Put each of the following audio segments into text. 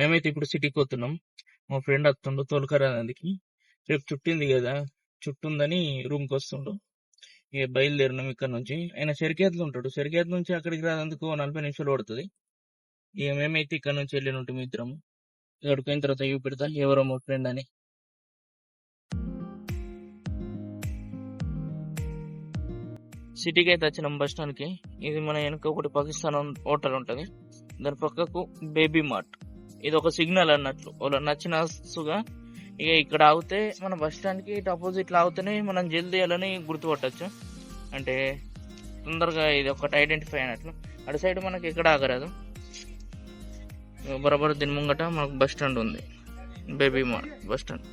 మేమైతే ఇప్పుడు సిటీకి పోతున్నాం. మా ఫ్రెండ్ వస్తుండు తోలుకరానికి రేపు చుట్టింది కదా చుట్టుందని రూమ్కి వస్తుండు. ఇక బయలుదేరినాం ఇక్కడ నుంచి. ఆయన సెరికేతలు ఉంటాడు. సెరికేత నుంచి అక్కడికి రాదందుకు ఓ నలభై నిమిషాలు పడుతుంది. ఇక మేమైతే ఇక్కడ నుంచి వెళ్ళిన ఉంటాం ఇద్దరం ఇక్కడికి తర్వాత ఇవి పెడతా. ఎవరో మా ఫ్రెండ్ అని. సిటీకి అయితే వచ్చినాం బస్ స్టాండ్కి ఇది మన వెనక ఒకటి పాకిస్తాన్ హోటల్ ఉంటది. దాని పక్కకు బేబీ మార్ట్. ఇది ఒక సిగ్నల్ అన్నట్లు. వాళ్ళ నచ్చిన సుగా ఇక ఇక్కడ ఆగితే మన బస్ స్టాండ్కి ఇటు అపోజిట్లో ఆగితేనే మనం జల్దీ వెళ్ళని గుర్తుపట్టచ్చు. అంటే తొందరగా ఇది ఒకటి ఐడెంటిఫై అయినట్లు. అటు సైడ్ మనకి ఎక్కడ ఆగరాదు. బరాబర్ దీని ముంగట మనకు బస్ స్టాండ్ ఉంది. Baby mall bus stand.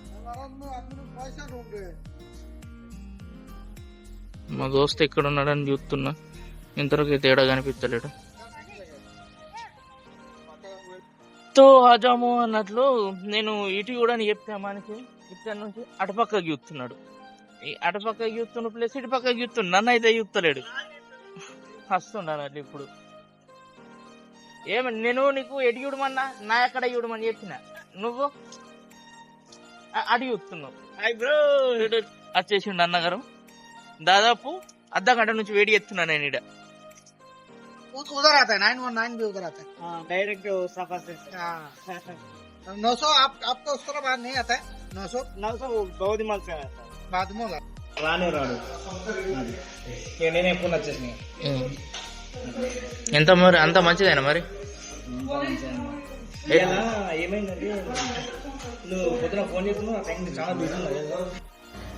మా దోస్త్ ఎక్కడ ఉన్నాడని చూస్తున్నా. ఇంతవరకు తేడా కనిపించలేడు తో హజాము అన్నట్లు నేను ఇటు కూడా చెప్పా మనకి ఇక్కడ నుంచి అటుపక్కకి చూస్తున్నాడు. ఈ అటుపక్కకి చూస్తున్న ప్లేస్ ఇటు పక్కకి చూస్తున్నాడు నన్ను అయితే చూస్తలేడు. వస్తున్నాను అట్లా ఇప్పుడు. ఏమని నేను నీకు ఎటు చూడమన్నా? నా ఎక్కడ చూడమని చెప్పిన. నువ్వు? అటు చూస్తున్నావు. వచ్చేసిండు అన్నగారు. దాదాపు అర్ధ గంట నుంచి వేడి ఎత్తున్నా నేను ఇడ उस- उधर आता है नाइन वन नाइन भी उधर आता है डायरेक्ट सफा से नौ सौ आप आपका उस तरफ बाहर नहीं आता है नौ सौ नौ सौ बहुत ही मन से आता है बाद में होगा రాను రాడు ఇక నేను ఎప్పుడు వచ్చేసినాయి ఎంత మరి అంత మంచిదేనా మరి ఇలా ఏమైందంటే నువ్వు పొద్దున ఫోన్ చేస్తున్నావు ఆ టైం చాలా బిజీ ఉన్నది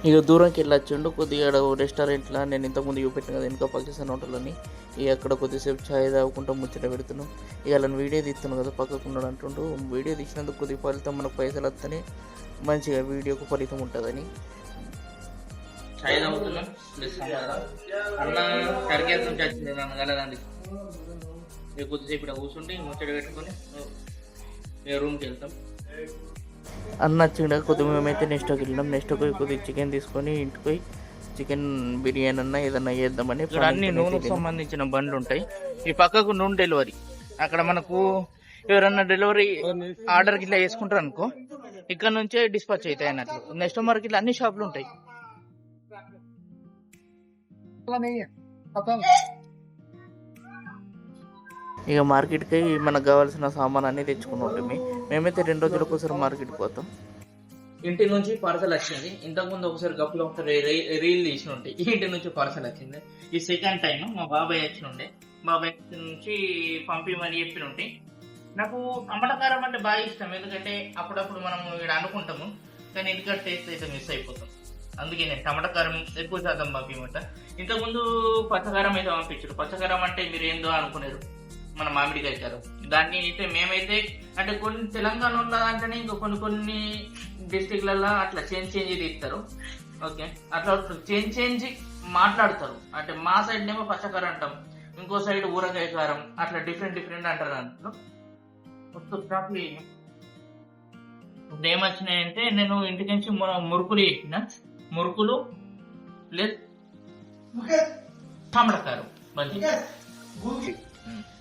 ఇక దూరంకి వెళ్ళొచ్చుండు. కొద్దిగా రెస్టారెంట్లో నేను ఇంతకుముందు చూపెట్టిన కదా ఇంకా పాకిస్తాన్ హోటల్లోని ఇక అక్కడ కొద్దిసేపు ఛాయ్ తాగుకుంటా ముచ్చట పెడుతున్నాం. ఇక అలా వీడియో తీస్తున్నాను కదా పక్కకు ఉన్నాడు అంటుండు. వీడియో తీసినందుకు కొద్దిగా ఫలితం మనకు పైసలు వస్తేనే మంచిగా వీడియోకు ఫలితం ఉంటుందని. ఛాయ్ తాగుతున్నాం. అన్న నుంచి వచ్చింది నన్ను ఇక కొద్దిసేపు ఇక్కడ కూర్చుంటే ముచ్చట పెట్టుకొని రూమ్కి వెళ్తాం. అన్న నచ్చిండ కొద్దిగా మేమైతే నెక్స్ట్ ఒక వెళ్ళినాం. నెక్స్ట్ ఒక కొద్దిగా చికెన్ తీసుకొని ఇంటికి పోయి చికెన్ బిర్యానీ అన్న ఏదన్నా చేద్దామని అన్ని నూనెకు సంబంధించిన బండ్లు ఉంటాయి. ఈ పక్కకు నూనె డెలివరీ అక్కడ మనకు ఎవరన్నా డెలివరీ ఆర్డర్ గిట్లా వేసుకుంటారు అనుకో ఇక్కడ నుంచే డిస్పాచ్ అవుతాయి అన్నట్లు. నెక్స్ట్ మార్క్ ఇట్లా అన్ని షాపులు ఉంటాయి. ఇక మార్కెట్కి మనకు కావాల్సిన సామాన్ అన్ని తెచ్చుకుని ఉంటుంది మేమైతే రెండు రోజులకు ఒకసారి మార్కెట్కి పోతాం. ఇంటి నుంచి పార్సల్ వచ్చింది. ఇంతకుముందు ఒకసారి గప్పులో ఒకసారి రీల్ తీసిన ఉంటే ఇంటి నుంచి పార్సల్ వచ్చింది. ఈ సెకండ్ టైం మా బాబాయ్ వచ్చిన ఉండే బాబాయ్ నుంచి పంపిమని చెప్పిన ఉంటే నాకు అమ్మటకారం అంటే బాగా ఇష్టం. ఎందుకంటే అప్పుడప్పుడు మనం ఇక్కడ అనుకుంటాము. కానీ ఎందుకంటే టేస్ట్ అయితే మిస్ అయిపోతాం. అందుకే నేను టమాటా కారం ఎక్కువ శాతం పంపించమంట ఇంతకుముందు పచ్చకారం అయితే పంపించారు. పచ్చకారం అంటే మీరు ఏందో అనుకునేరు. మన మామిడికాయ కారం దాన్ని అయితే మేమైతే అంటే కొన్ని తెలంగాణ ఉన్నదంటేనే ఇంకా కొన్ని కొన్ని డిస్టిక్లలో అట్లా చేంజ్ చేంజ్ తీస్తారు. ఓకే. అట్లా చేంజ్ చేంజ్ మాట్లాడతారు. అంటే మా సైడ్ ఏమో పచ్చకారం అంటాం. ఇంకో సైడ్ ఊరగాయ కారం. అట్లా డిఫరెంట్ డిఫరెంట్ అంటారు అంటారు ఇప్పుడు ఏమొచ్చినాయంటే నేను ఇంటికి నుంచి మురుకులు చేసిన మురుకులు ప్లస్ టమాటకారు మంచి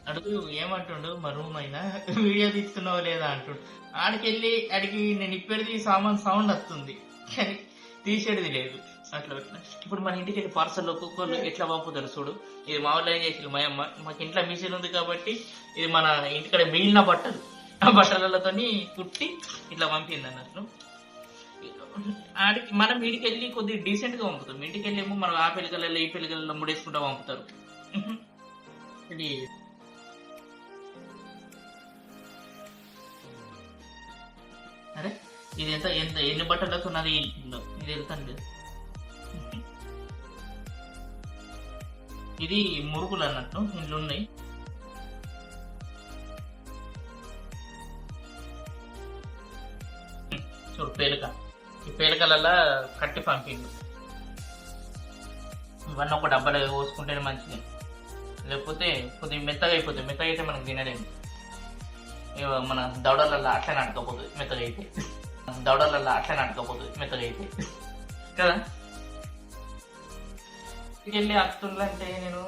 అడుగు ఏమంటుండు? మా రూమ్ అయినా? వీడియో తీస్తున్నావు లేదా? అంటుండు. ఆడికెళ్ళి అడిగి నేను ఇప్పటిది సామాన్ సౌండ్ వస్తుంది. కానీ తీసేది లేదు. అట్లా పెట్టిన. ఇప్పుడు మన ఇంటికి వెళ్ళి పార్సల్ ఒక్కొక్కరు ఎట్లా పంపుతారు చూడు? ఇది మా వాళ్ళు ఏం చేసి మా అమ్మ? మాకు ఇంట్లో మిషన్ ఉంది కాబట్టి ఇది మన ఇంటికాడ మిగిలిన బట్టలు. ఆ బట్టలతోని కుట్టి ఇట్లా పంపింది అన్నట్లు ఆడికి మనం ఇంటికి వెళ్ళి కొద్దిగా డీసెంట్గా పంపుతాం. ఇంటికి వెళ్ళి ఏమో మనం ఆ పిల్లకల్లో ఈ పిల్లకల్లో ముడేసుకుంటా పంపుతారు. ఇది ఇది ఎంత ఎంత ఎన్ని బట్టలకు ఉన్నది ఇది వెళ్తాను ఇది మురుగులు అన్నట్టు ఇంట్లో ఉన్నాయి. చూడు పేలిక. ఈ పేలికలలో కట్టి పంపిండు. ఇవన్నీ ఒక డబ్బాలో పోసుకుంటేనే మంచిది. లేకపోతే కొద్దిగా మెత్తగా అయిపోతుంది మెత్తగా అయితే మనకు తినలేము. మన దవడలలో అట్లనే అడకపోతుంది మెత్తగా అయితే. దవడలలో అట్లనే అడకపోతుంది మెత్తగా అయితే. కదా? వెళ్ళి అత్తుండ్లంటే నేను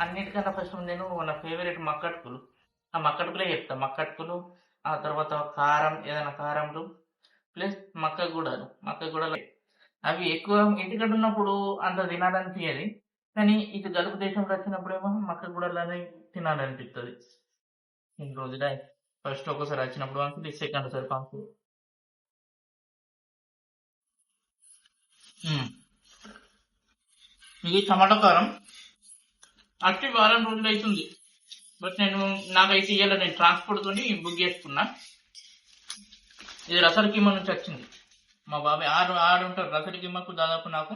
అన్నిటికన్నా ఫస్ట్ నేను నా ఫేవరెట్ మక్కట్కులు. ఆ మక్కట్కులే చెప్తా. మక్కటుకులు ఆ తర్వాత కారం ఏదైనా కారంలు ప్లస్ మక్క గూడలు మక్క గూడలు అవి ఎక్కువ ఇంటికడ ఉన్నప్పుడు అంత తినాలనిపించేది కానీ ఇది గల్ఫ్ దేశంలో వచ్చినప్పుడేమో మక్క గూడలని తినాలనిపిస్తుంది ఈ రోజు ఫస్ట్ ఒకసారి వచ్చినప్పుడు పంపి సెకండ్ సారి పంపు ఇది టమాటా కారం. అట్టి వారం రోజులు అవుతుంది బట్ నేను నాకైతే ఇవాళ నేను ట్రాన్స్పోర్ట్ తోని బుక్ చేసుకున్నా. ఇది రసలకీమ నుంచి వచ్చింది. మా బాబాయ్ ఆరు ఆరు ఉంటారు. కిమ్మకు దాదాపు నాకు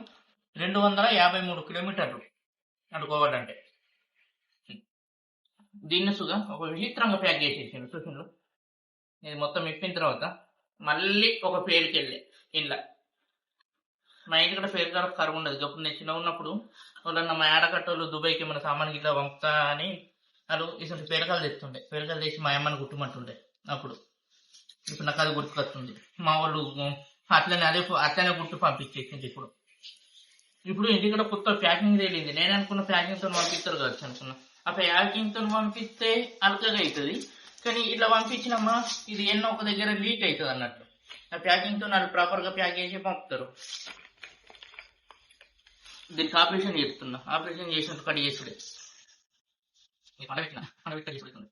రెండు వందల యాభై మూడు కిలోమీటర్లు అనుకోవాలంటే దీన్ని సుగా ఒక విచిత్రంగా ప్యాక్ చేసేసాను చూసిండు ఇది మొత్తం ఇప్పిన తర్వాత మళ్ళీ ఒక పేరుకి వెళ్ళే ఇంట్లో మా కూడా ఫేర్ కాడ కరువు ఉండదు. గప్పుడు నేను చిన్న ఉన్నప్పుడు వాళ్ళన్న మా ఆడకట్టోళ్ళు దుబాయ్కి మన సామాన్ గిట్లా పంపుతా అని వాళ్ళు ఇటువంటి పేరకాలు తెస్తుండే. పేరకాలు తెచ్చి మా అమ్మని కుట్టుమంటుండే అప్పుడు. ఇప్పుడు నాకు అది గుర్తుకొస్తుంది. మా వాళ్ళు అట్లనే అదే అట్లనే గుర్తు పంపించేసింది ఇప్పుడు. ఇప్పుడు ఇంటి కూడా కొత్త ప్యాకింగ్ తేలింది. నేను అనుకున్న ప్యాకింగ్తో పంపిస్తారు కావచ్చు అనుకున్నా. ఆ ప్యాకింగ్తో పంపిస్తే అలకగా అవుతుంది కానీ ఇట్లా పంపించినమ్మా ఇది ఎన్నో ఒక దగ్గర లీక్ అవుతుంది అన్నట్టు ఆ ప్యాకింగ్తో వాళ్ళు ప్యాక్ చేసి పంపుతారు. దీనికి ఆపరేషన్ చేస్తున్నా. ఆపరేషన్ చేసినట్టు కట్ చేసుడే. పండబెట్టిన చేసుకుంటుంది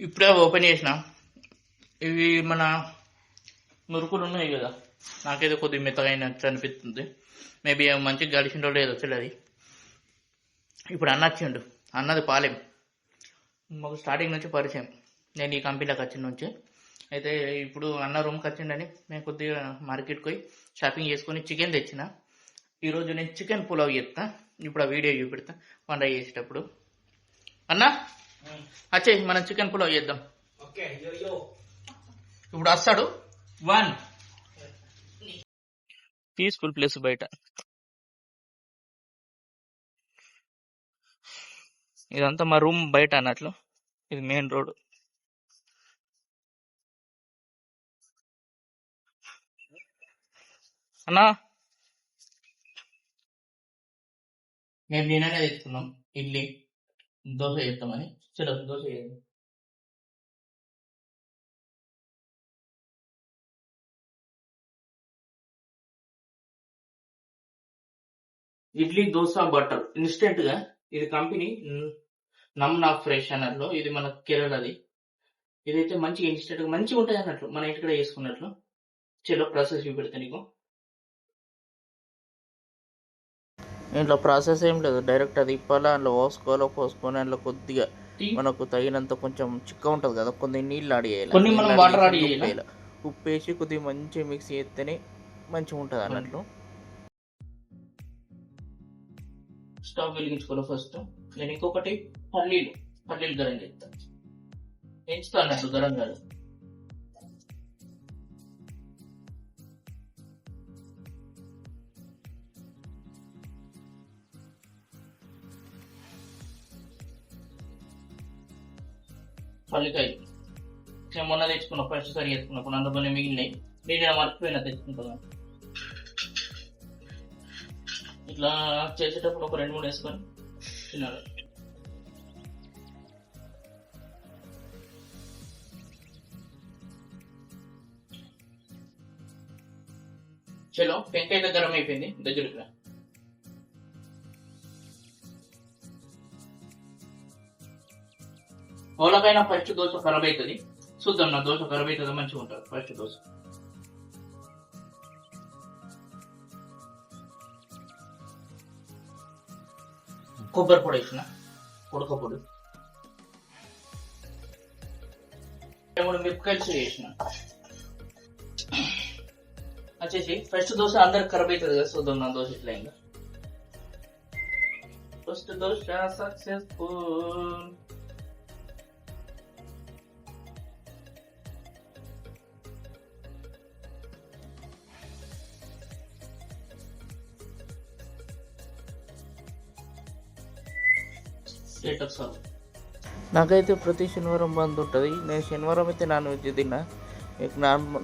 ఇప్పుడే ఓపెన్ చేసిన. ఇవి మన మురుకులు ఉన్నాయి కదా. నాకైతే కొద్దిగా మెత్తగైనట్టు అనిపిస్తుంది. మేబీ మంచిగా గడిచిండో లేదో తెలియదు ఇప్పుడు అన్న వచ్చిండు. అన్నది పాలెం. మాకు స్టార్టింగ్ నుంచి పరిచయం. నేను ఈ కంపెనీలోకి వచ్చిన నుంచి. అయితే ఇప్పుడు అన్న రూమ్కి వచ్చిండని మేము కొద్దిగా మార్కెట్కి పోయి షాపింగ్ చేసుకొని చికెన్ తెచ్చిన. ఈరోజు నేను చికెన్ పులావ్ చేస్తా. ఇప్పుడు ఆ వీడియో చూపెడతా. వంట చేసేటప్పుడు. అన్న? వచ్చే మనం చికెన్ పులావ్ చేద్దాం. ఇప్పుడు వస్తాడు వన్. పీస్ఫుల్ ప్లేస్ బయట. ఇదంతా మా రూమ్ బయట అన్నట్లు. ఇది మెయిన్ రోడ్ అన్నా? మేము నిన్ననే తెచ్చుకున్నాం. ఇడ్లీ దోశ చేస్తామని. చలో దోశ చేద్దాం ఇడ్లీ దోశ బటర్ ఇన్స్టెంట్గా ఇది కంపెనీ నమ్నా ఫ్రెష్ అన్నట్లు ఇది మన కేరళది. ఇదైతే మంచిగా ఇన్స్టెంట్గా మంచిగా ఉంటుంది అన్నట్లు మన ఇంటికడ చేసుకున్నట్లు. చలో ప్రాసెస్ చూపెడతా నీకు. ఇంట్లో ప్రాసెస్ ఏం లేదు. డైరెక్ట్ అది ఇప్పాలా అందులో పోసుకోవాలో పోసుకొని అందులో కొద్దిగా మనకు తగినంత కొంచెం చిక్క ఉంటది కదా కొన్ని నీళ్ళు ఆడి చేయాలి? ఉప్పు వేసి కొద్దిగా మంచిగా మిక్స్ చేస్తేనే మంచిగా ఉంటది అన్నట్లు. స్టవ్ వెలిగించుకోవాలి ఫస్ట్ నేను ఇంకొకటి పల్లీలు పల్లీలు గరం చేస్తా. పెంచుతా అన్నట్టు గరం కాదు. పల్లికాయలు నేను మొన్న తెచ్చుకున్న ఫస్ట్ సారి తెచ్చుకున్నప్పుడు అందులోనే మిగిలినాయి నేను మర్చిపోయినా తెచ్చుకుంటాను ఇట్లా చేసేటప్పుడు ఒక రెండు మూడు వేసుకొని తినాలి చలో టెంకాయ దగ్గర అయిపోయింది దగ్గరికి రా. ఫస్ట్ దోశ ఖరాబ్ అవుతుంది చూద్దాం నా దోశ ఖరాబ్ అవుతుందో మంచిగా ఉంటుంది? ఫస్ట్ దోశ కొబ్బరి పొడి వేసిన. ఉడక పొడి. మూడు మిరపకాయలు వేసిన. వచ్చేసి ఫస్ట్ దోశ అందరికి ఖరాబ్ అవుతుంది కదా చూద్దాం నా దోశ ఇట్లా ఫస్ట్ దోశ సక్సెస్ఫుల్ స్టేటస్ నాకైతే ప్రతి శనివారం బంద్ ఉంటుంది. నేను శనివారం అయితే నాన్ వెజ్ తిన్నా.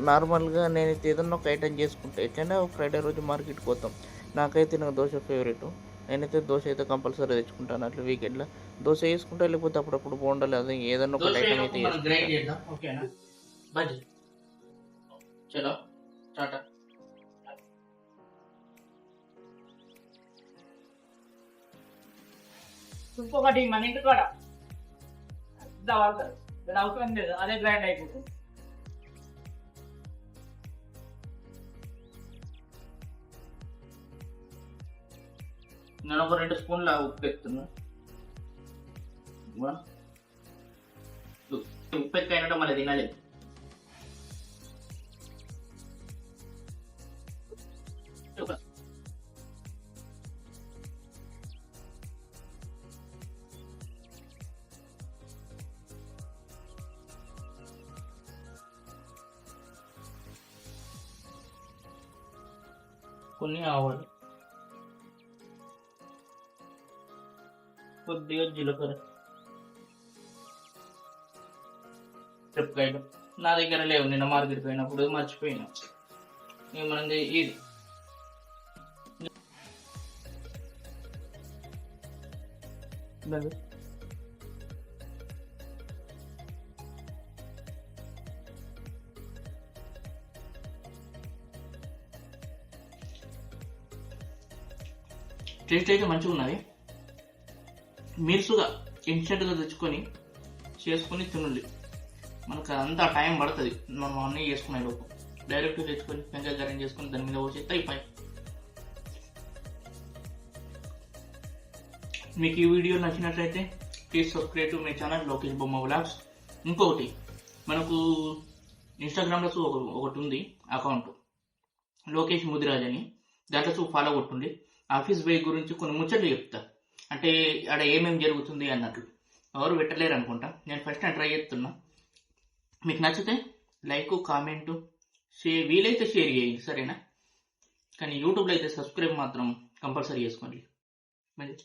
నార్మల్గా నేనైతే ఏదన్నా ఒక ఐటెం చేసుకుంటా ఎట్లయినా ఫ్రైడే రోజు మార్కెట్కి పోతాం. నాకైతే నాకు దోశ ఫేవరెట్. నేనైతే దోశ అయితే కంపల్సరీ తెచ్చుకుంటాను. అట్లా వీకెండ్లో దోశ వేసుకుంటా లేకపోతే అప్పుడప్పుడు బోండాలు అది ఏదన్నా ఒక ఐటమ్ అయితే గ్రైండ్ ఇంకొకటి మన ఇంటి కాడ. దాని అవసరం లేదు అదే బ్రాండ్ అయిపోతుంది. నేను ఒక రెండు స్పూన్ల ఉప్పు ఎత్తున్నా ఉప్పు ఎక్కైనట్టు మళ్ళీ తినలేదు Okay. కొన్ని ఆవాలు. కొద్దిగా జీలకర్ర. చెప్పుకాయలు. నా దగ్గర లేవు నిన్న మార్కెట్ పోయినప్పుడు మర్చిపోయినా. ఇక ఇది. ఇదండి. టేస్ట్ అయితే మంచిగా ఉన్నది. మిర్సుగా ఇన్స్టెంట్గా తెచ్చుకొని చేసుకొని తినండి. మనకు అంతా టైం పడుతుంది. మనం అన్నీ చేసుకునే లోపు. డైరెక్ట్ తెచ్చుకొని పెంకాయ గరం చేసుకొని దాని మీద పోసి అయిపోయి. మీకు ఈ వీడియో నచ్చినట్లయితే please subscribe to my channel Lokesh Bomma vlogs ఇంకొకటి మనకు ఇన్స్టాగ్రామ్లో ఒకటి ఉంది అకౌంట్ లోకేష్ ముదిరాజ్ అని. దాంట్లో ఫాలో కొట్టుండి. ఆఫీస్ బై గురించి కొన్ని ముచ్చట్లు చెప్తా. అంటే ఆడ ఏమేమి జరుగుతుంది అన్నట్లు. ఎవరు పెట్టలేరు అనుకుంటా. నేను ఫస్ట్ టైం ట్రై చేస్తున్నా. మీకు నచ్చితే లైక్ కామెంటు షేర్ వీలైతే షేర్ చేయండి సరేనా? కానీ యూట్యూబ్లో అయితే సబ్స్క్రైబ్ మాత్రం కంపల్సరీ చేసుకోండి. మరి